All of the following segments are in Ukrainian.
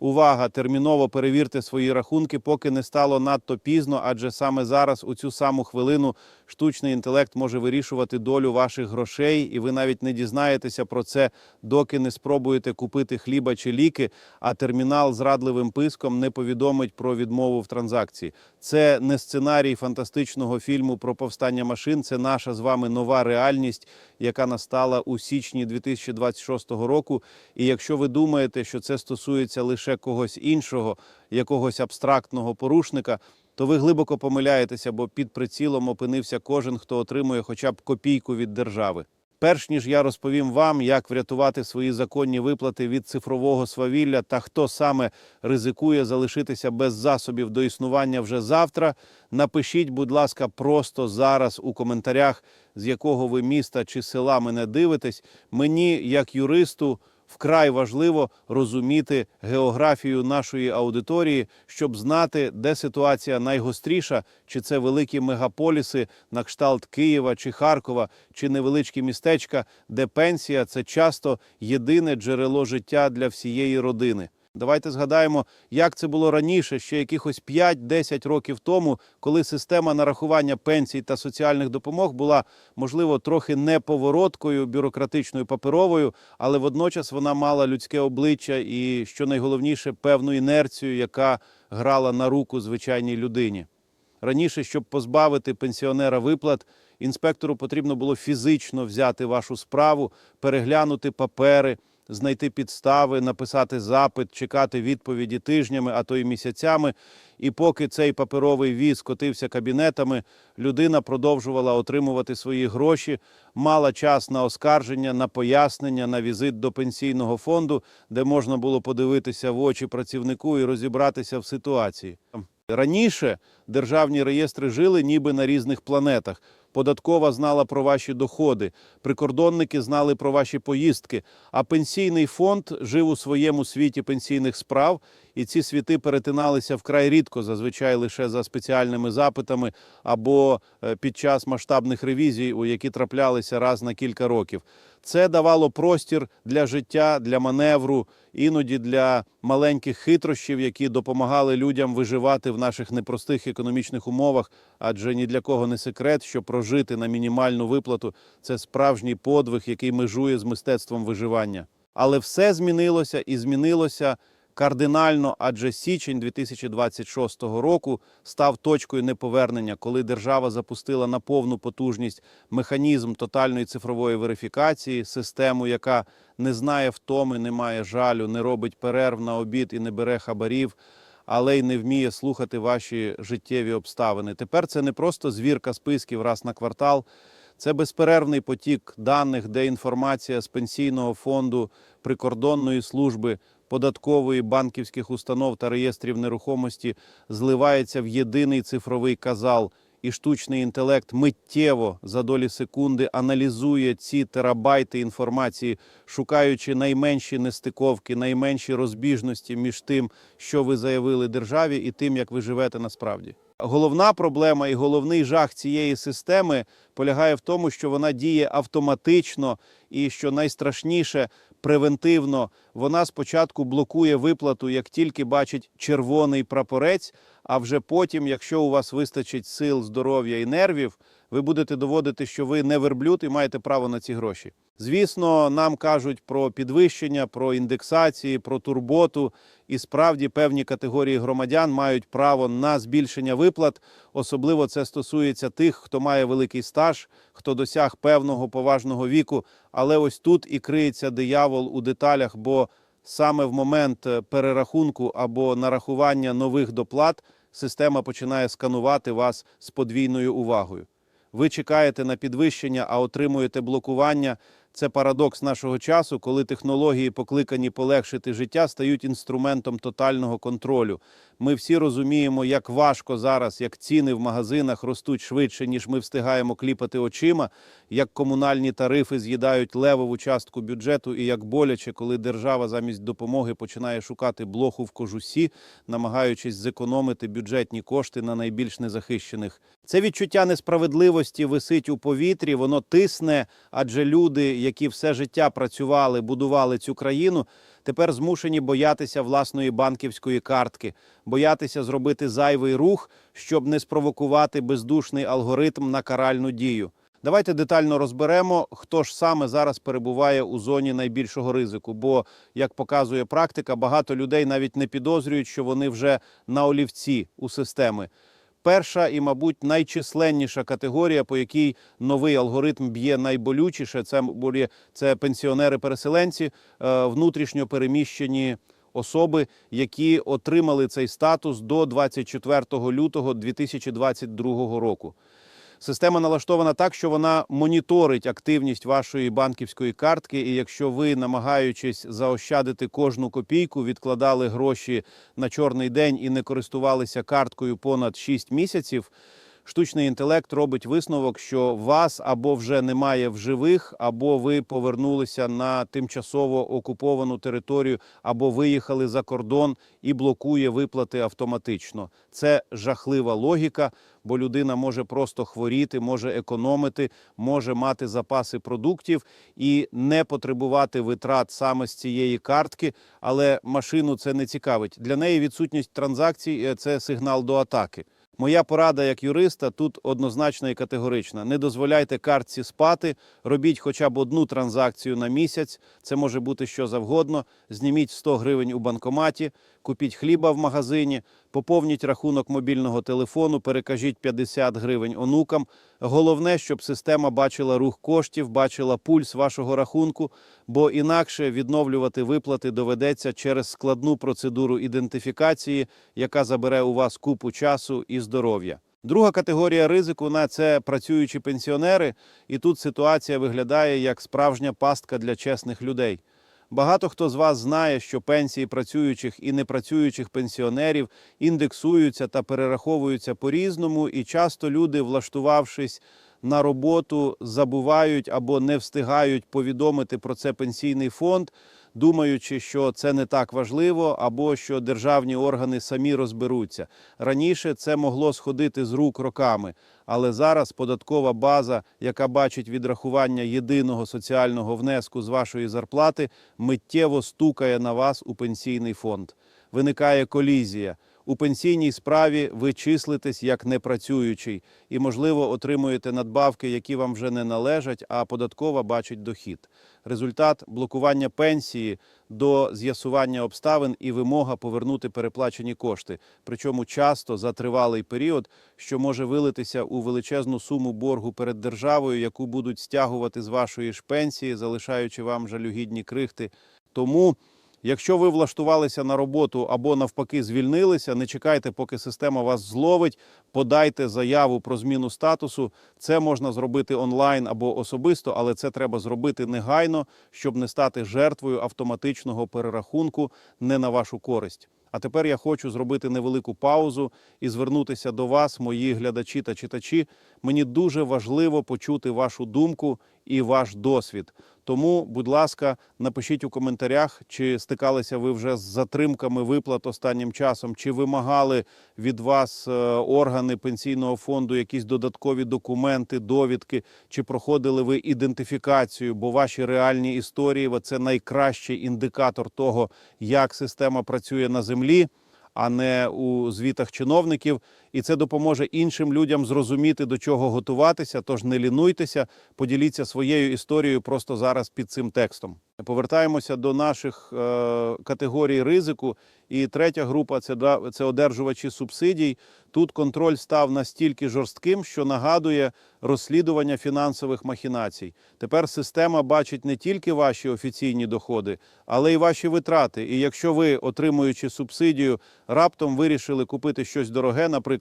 Увага! Терміново перевірте свої рахунки, поки не стало надто пізно, адже саме зараз, у цю саму хвилину, штучний інтелект може вирішувати долю ваших грошей, і ви навіть не дізнаєтеся про це, доки не спробуєте купити хліба чи ліки, а термінал з радливим писком не повідомить про відмову в транзакції. Це не сценарій фантастичного фільму про повстання машин. Це наша з вами нова реальність, яка настала у січні 2026 року. І якщо ви думаєте, що це стосується лише когось іншого, якогось абстрактного порушника, то ви глибоко помиляєтеся, бо під прицілом опинився кожен, хто отримує хоча б копійку від держави. Перш ніж я розповім вам, як врятувати свої законні виплати від цифрового свавілля та хто саме ризикує залишитися без засобів до існування вже завтра, напишіть, будь ласка, просто зараз у коментарях, з якого ви міста чи села мене дивитесь. Мені, як юристу, вкрай важливо розуміти географію нашої аудиторії, щоб знати, де ситуація найгостріша, чи це великі мегаполіси на кшталт Києва чи Харкова, чи невеличкі містечка, де пенсія це часто єдине джерело життя для всієї родини. Давайте згадаємо, як це було раніше, ще якихось 5-10 років тому, коли система нарахування пенсій та соціальних допомог була, можливо, трохи неповороткою, бюрократичною паперовою, але водночас вона мала людське обличчя і, що найголовніше, певну інерцію, яка грала на руку звичайній людині. Раніше, щоб позбавити пенсіонера виплат, інспектору потрібно було фізично взяти вашу справу, переглянути папери, знайти підстави, написати запит, чекати відповіді тижнями, а то й місяцями. І поки цей паперовий віз котився кабінетами, людина продовжувала отримувати свої гроші, мала час на оскарження, на пояснення, на візит до пенсійного фонду, де можна було подивитися в очі працівнику і розібратися в ситуації. Раніше державні реєстри жили ніби на різних планетах. Податкова знала про ваші доходи, прикордонники знали про ваші поїздки, а пенсійний фонд жив у своєму світі пенсійних справ, і ці світи перетиналися вкрай рідко, зазвичай лише за спеціальними запитами або е, під час масштабних ревізій, у які траплялися раз на кілька років. Це давало простір для життя, для маневру, іноді для маленьких хитрощів, які допомагали людям виживати в наших непростих економічних умовах. Адже ні для кого не секрет, що прожити на мінімальну виплату це справжній подвиг, який межує з мистецтвом виживання. Але все змінилося і змінилося кардинально, адже січень 2026 року став точкою неповернення, коли держава запустила на повну потужність механізм тотальної цифрової верифікації, систему, яка не знає втоми, не має жалю, не робить перерв на обід і не бере хабарів. Але й не вміє слухати ваші життєві обставини. Тепер це не просто звірка списків раз на квартал, це безперервний потік даних, де інформація з пенсійного фонду, прикордонної служби, податкової, банківських установ та реєстрів нерухомості зливається в єдиний цифровий казал, і штучний інтелект миттєво за долі секунди аналізує ці терабайти інформації, шукаючи найменші нестиковки, найменші розбіжності між тим, що ви заявили державі, і тим, як ви живете насправді. Головна проблема і головний жах цієї системи полягає в тому, що вона діє автоматично і що найстрашніше превентивно. Вона спочатку блокує виплату, як тільки бачить червоний прапорець. А вже потім, якщо у вас вистачить сил, здоров'я і нервів, ви будете доводити, що ви не верблюд і маєте право на ці гроші. Звісно, нам кажуть про підвищення, про індексації, про турботу. І справді певні категорії громадян мають право на збільшення виплат. Особливо це стосується тих, хто має великий стаж, хто досяг певного поважного віку. Але ось тут і криється диявол у деталях, бо саме в момент е, перерахунку або нарахування нових доплат система починає сканувати вас з подвійною увагою. Ви чекаєте на підвищення, а отримуєте блокування. Це парадокс нашого часу, коли технології, покликані полегшити життя, стають інструментом тотального контролю. Ми всі розуміємо, як важко зараз, як ціни в магазинах ростуть швидше, ніж ми встигаємо кліпати очима, як комунальні тарифи з'їдають левову частку бюджету, і як боляче, коли держава замість допомоги починає шукати блоху в кожусі, намагаючись зекономити бюджетні кошти на найбільш незахищених. Це відчуття несправедливості висить у повітрі, воно тисне, адже люди, які все життя працювали, будували цю країну, тепер змушені боятися власної банківської картки, боятися зробити зайвий рух, щоб не спровокувати бездушний алгоритм на каральну дію. Давайте детально розберемо, хто ж саме зараз перебуває у зоні найбільшого ризику. Бо, як показує практика, багато людей навіть не підозрюють, що вони вже на олівці у системи. Перша і, мабуть, найчисленніша категорія, по якій новий алгоритм б'є найболючіше, це, це пенсіонери-переселенці, е, внутрішньо переміщені особи, які отримали цей статус до 24 лютого 2022 року. Система налаштована так, що вона моніторить активність вашої банківської картки. І якщо ви, намагаючись заощадити кожну копійку, відкладали гроші на чорний день і не користувалися карткою понад 6 місяців, штучний інтелект робить висновок, що вас або вже немає в живих, або ви повернулися на тимчасово окуповану територію, або виїхали за кордон і блокує виплати автоматично. Це жахлива логіка, бо людина може просто хворіти, може економити, може мати запаси продуктів і не потребувати витрат саме з цієї картки, але машину це не цікавить. Для неї відсутність транзакцій е, це сигнал до атаки. Моя порада як юриста тут однозначна і категорична. Не дозволяйте картці спати, робіть хоча б одну транзакцію на місяць. Це може бути що завгодно. Зніміть 100 гривень у банкоматі, купіть хліба в магазині, поповніть рахунок мобільного телефону, перекажіть 50 гривень онукам. Головне, щоб система бачила рух коштів, бачила пульс вашого рахунку, бо інакше відновлювати виплати доведеться через складну процедуру ідентифікації, яка забере у вас купу часу і здоров'я. Друга категорія ризику на це працюючі пенсіонери, і тут ситуація виглядає як справжня пастка для чесних людей. Багато хто з вас знає, що пенсії працюючих і непрацюючих пенсіонерів індексуються та перераховуються по-різному, і часто люди, влаштувавшись на роботу, забувають або не встигають повідомити про це пенсійний фонд, думаючи, що це не так важливо, або що державні органи самі розберуться. Раніше це могло сходити з рук роками, але зараз податкова база, яка бачить відрахування єдиного соціального внеску з вашої зарплати, миттєво стукає на вас у пенсійний фонд. Виникає колізія. У пенсійній справі ви числитесь як непрацюючий і, можливо, отримуєте надбавки, які вам вже не належать, а податкова бачить дохід. Результат блокування пенсії до з'ясування обставин і вимога повернути переплачені кошти, причому часто за тривалий період, що може вилитися у величезну суму боргу перед державою, яку будуть стягувати з вашої ж пенсії, залишаючи вам жалюгідні крихти. Тому Якщо ви влаштувалися на роботу або навпаки звільнилися, не чекайте, поки система вас зловить. Подайте заяву про зміну статусу. Це можна зробити онлайн або особисто, але це треба зробити негайно, щоб не стати жертвою автоматичного перерахунку не на вашу користь. А тепер я хочу зробити невелику паузу і звернутися до вас, мої глядачі та читачі. Мені дуже важливо почути вашу думку і ваш досвід. Тому, будь ласка, напишіть у коментарях, чи стикалися ви вже з затримками виплат останнім часом, чи вимагали від вас е, органи пенсійного фонду якісь додаткові документи, довідки, чи проходили ви ідентифікацію, бо ваші реальні історії це найкращий індикатор того, як система працює на землі. А не у звітах чиновників, і це допоможе іншим людям зрозуміти до чого готуватися. Тож не лінуйтеся, поділіться своєю історією просто зараз під цим текстом. Повертаємося до наших е, категорій ризику. І третя група це це одержувачі субсидій. Тут контроль став настільки жорстким, що нагадує розслідування фінансових махінацій. Тепер система бачить не тільки ваші офіційні доходи, але й ваші витрати. І якщо ви, отримуючи субсидію, раптом вирішили купити щось дороге, наприклад,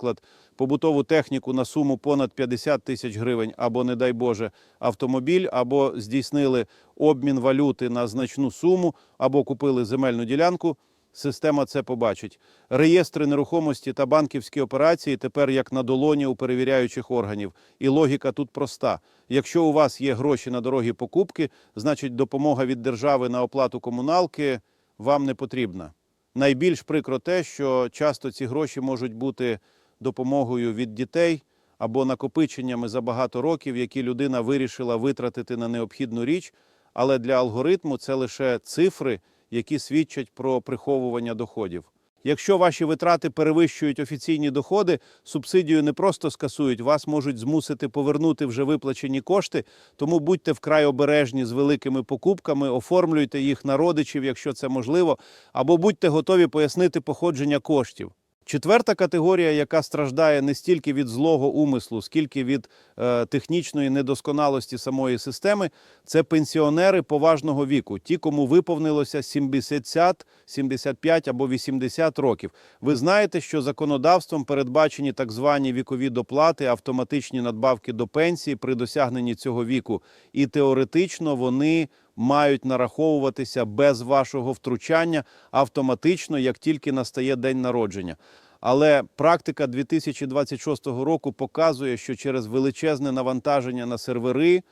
побутову техніку на суму понад 50 тисяч гривень, або, не дай Боже, автомобіль, або здійснили обмін валюти на значну суму, або купили земельну ділянку. Система це побачить. Реєстри нерухомості та банківські операції тепер як на долоні у перевіряючих органів. І логіка тут проста: якщо у вас є гроші на дорогі покупки, значить допомога від держави на оплату комуналки вам не потрібна. Найбільш прикро те, що часто ці гроші можуть бути допомогою від дітей або накопиченнями за багато років, які людина вирішила витратити на необхідну річ, але для алгоритму це лише цифри, які свідчать про приховування доходів. Якщо ваші витрати перевищують офіційні доходи, субсидію не просто скасують, вас можуть змусити повернути вже виплачені кошти. Тому будьте вкрай обережні з великими покупками, оформлюйте їх на родичів, якщо це можливо, або будьте готові пояснити походження коштів. Четверта категорія, яка страждає не стільки від злого умислу, скільки від е, технічної недосконалості самої системи, це пенсіонери поважного віку, ті, кому виповнилося 70, 75 або 80 років. Ви знаєте, що законодавством передбачені так звані вікові доплати, автоматичні надбавки до пенсії при досягненні цього віку, і теоретично вони мають нараховуватися без вашого втручання автоматично, як тільки настає день народження. Але практика 2026 року показує, що через величезне навантаження на сервери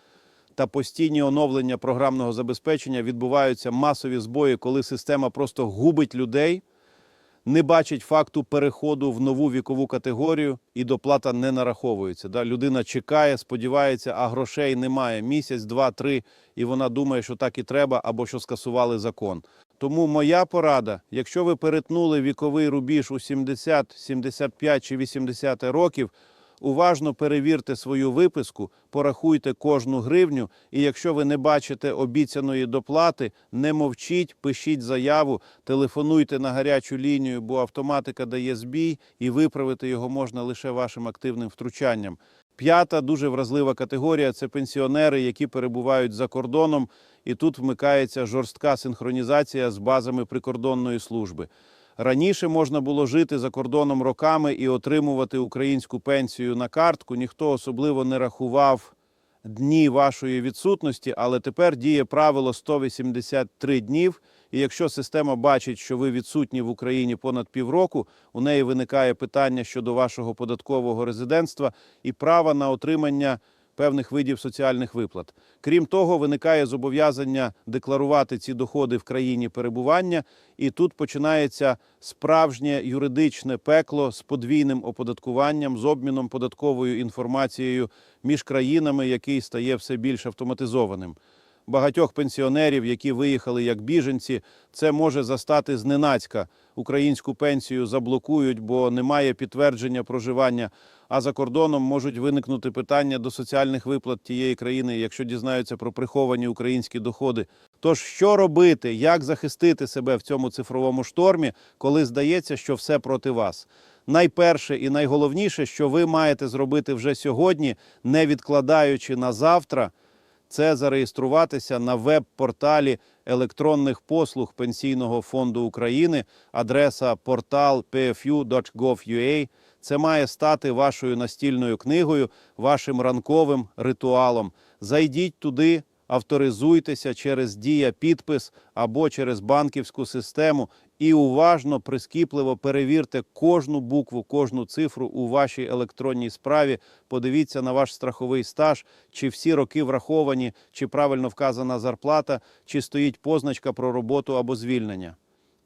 та постійні оновлення програмного забезпечення відбуваються масові збої, коли система просто губить людей, не бачить факту переходу в нову вікову категорію і доплата не нараховується. Да? Людина чекає, сподівається, а грошей немає. Місяць, два, три, і вона думає, що так і треба, або що скасували закон. Тому моя порада, якщо ви перетнули віковий рубіж у 70, 75 чи 80 років, уважно перевірте свою виписку, порахуйте кожну гривню, і якщо ви не бачите обіцяної доплати, не мовчіть, пишіть заяву, телефонуйте на гарячу лінію, бо автоматика дає збій, і виправити його можна лише вашим активним втручанням. П'ята дуже вразлива категорія це пенсіонери, які перебувають за кордоном, і тут вмикається жорстка синхронізація з базами прикордонної служби. Раніше можна було жити за кордоном роками і отримувати українську пенсію на картку. Ніхто особливо не рахував дні вашої відсутності, але тепер діє правило 183 днів. І якщо система бачить, що ви відсутні в Україні понад півроку, у неї виникає питання щодо вашого податкового резидентства і права на отримання певних видів соціальних виплат. Крім того, виникає зобов'язання декларувати ці доходи в країні перебування, і тут починається справжнє юридичне пекло з подвійним оподаткуванням, з обміном податковою інформацією між країнами, який стає все більш автоматизованим. Багатьох пенсіонерів, які виїхали як біженці, це може застати зненацька. Українську пенсію заблокують, бо немає підтвердження проживання. А за кордоном можуть виникнути питання до соціальних виплат тієї країни, якщо дізнаються про приховані українські доходи. Тож що робити, як захистити себе в цьому цифровому штормі, коли здається, що все проти вас? Найперше і найголовніше, що ви маєте зробити вже сьогодні, не відкладаючи на завтра це зареєструватися на веб-порталі електронних послуг Пенсійного фонду України, адреса портал pfu.gov.ua. Це має стати вашою настільною книгою, вашим ранковим ритуалом. Зайдіть туди, авторизуйтеся через дія підпис або через банківську систему і уважно, прискіпливо перевірте кожну букву, кожну цифру у вашій електронній справі. Подивіться на ваш страховий стаж, чи всі роки враховані, чи правильно вказана зарплата, чи стоїть позначка про роботу або звільнення.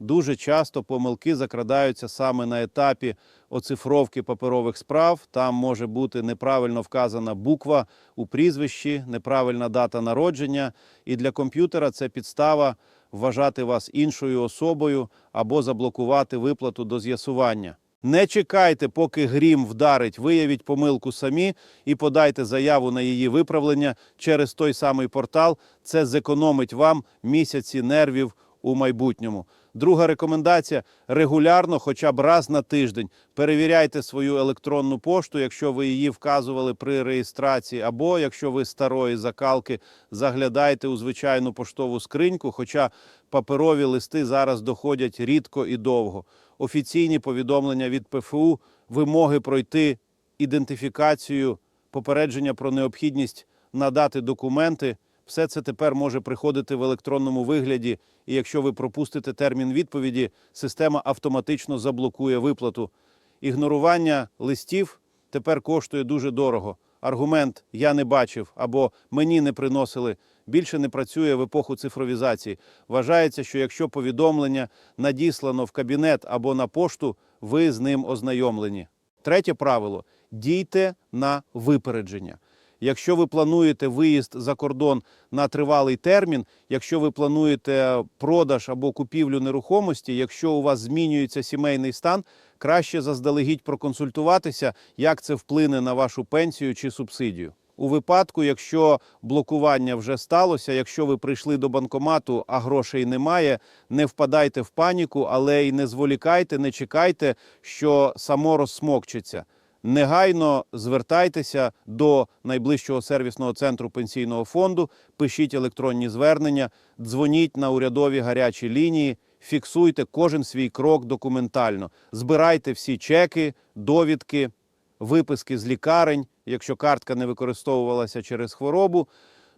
Дуже часто помилки закрадаються саме на етапі оцифровки паперових справ. Там може бути неправильно вказана буква у прізвищі, неправильна дата народження. І для комп'ютера це підстава вважати вас іншою особою або заблокувати виплату до з'ясування. Не чекайте, поки грім вдарить, виявіть помилку самі і подайте заяву на її виправлення через той самий портал. Це зекономить вам місяці нервів у майбутньому. Друга рекомендація: регулярно, хоча б раз на тиждень, перевіряйте свою електронну пошту, якщо ви її вказували при реєстрації, або якщо ви старої закалки, заглядайте у звичайну поштову скриньку. Хоча паперові листи зараз доходять рідко і довго. Офіційні повідомлення від ПФУ, вимоги пройти ідентифікацію, попередження про необхідність надати документи. Все це тепер може приходити в електронному вигляді, і якщо ви пропустите термін відповіді, система автоматично заблокує виплату. Ігнорування листів тепер коштує дуже дорого. Аргумент я не бачив або мені не приносили більше не працює в епоху цифровізації. Вважається, що якщо повідомлення надіслано в кабінет або на пошту, ви з ним ознайомлені. Третє правило дійте на випередження. Якщо ви плануєте виїзд за кордон на тривалий термін, якщо ви плануєте продаж або купівлю нерухомості, якщо у вас змінюється сімейний стан, краще заздалегідь проконсультуватися, як це вплине на вашу пенсію чи субсидію. У випадку, якщо блокування вже сталося, якщо ви прийшли до банкомату, а грошей немає, не впадайте в паніку, але й не зволікайте, не чекайте, що само розсмокчеться. Негайно звертайтеся до найближчого сервісного центру пенсійного фонду, пишіть електронні звернення, дзвоніть на урядові гарячі лінії, фіксуйте кожен свій крок документально, збирайте всі чеки, довідки, виписки з лікарень, якщо картка не використовувалася через хворобу,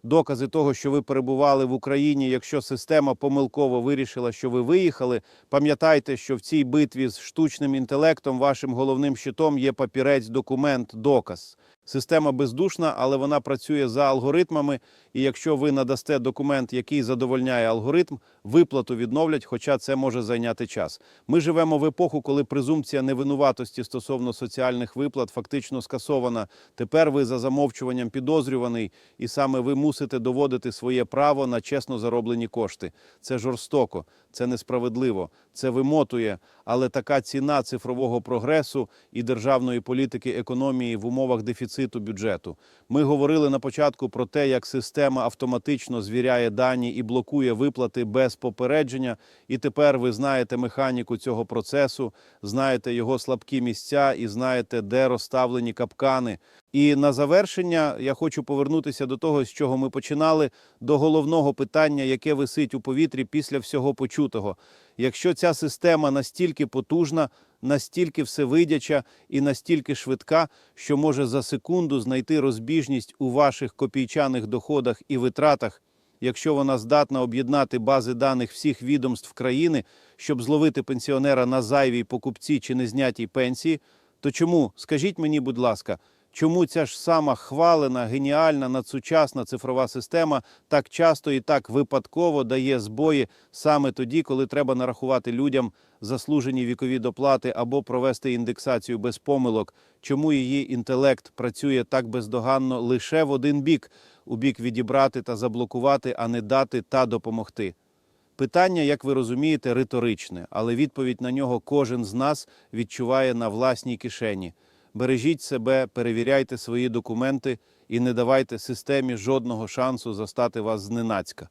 докази того, що ви перебували в Україні. Якщо система помилково вирішила, що ви виїхали, пам'ятайте, що в цій битві з штучним інтелектом вашим головним щитом є папірець, документ, доказ. Система бездушна, але вона працює за алгоритмами. І якщо ви надасте документ, який задовольняє алгоритм, виплату відновлять, хоча це може зайняти час. Ми живемо в епоху, коли презумпція невинуватості стосовно соціальних виплат фактично скасована. Тепер ви за замовчуванням підозрюваний, і саме ви мусите доводити своє право на чесно зароблені кошти. Це жорстоко, це несправедливо, це вимотує. Але така ціна цифрового прогресу і державної політики економії в умовах дефіциту бюджету. Ми говорили на початку про те, як система автоматично звіряє дані і блокує виплати без попередження. І тепер ви знаєте механіку цього процесу, знаєте його слабкі місця і знаєте, де розставлені капкани. І на завершення я хочу повернутися до того, з чого ми починали, до головного питання, яке висить у повітрі після всього почутого. Якщо ця система настільки потужна, настільки всевидяча і настільки швидка, що може за секунду знайти розбіжність у ваших копійчаних доходах і витратах, якщо вона здатна об'єднати бази даних всіх відомств країни, щоб зловити пенсіонера на зайвій покупці чи незнятій пенсії, то чому, скажіть мені, будь ласка, чому ця ж сама хвалена, геніальна, надсучасна цифрова система так часто і так випадково дає збої саме тоді, коли треба нарахувати людям заслужені вікові доплати або провести індексацію без помилок? Чому її інтелект працює так бездоганно лише в один бік у бік відібрати та заблокувати, а не дати та допомогти? Питання, як ви розумієте, риторичне, але відповідь на нього кожен з нас відчуває на власній кишені. Бережіть себе, перевіряйте свої документи і не давайте системі жодного шансу застати вас зненацька.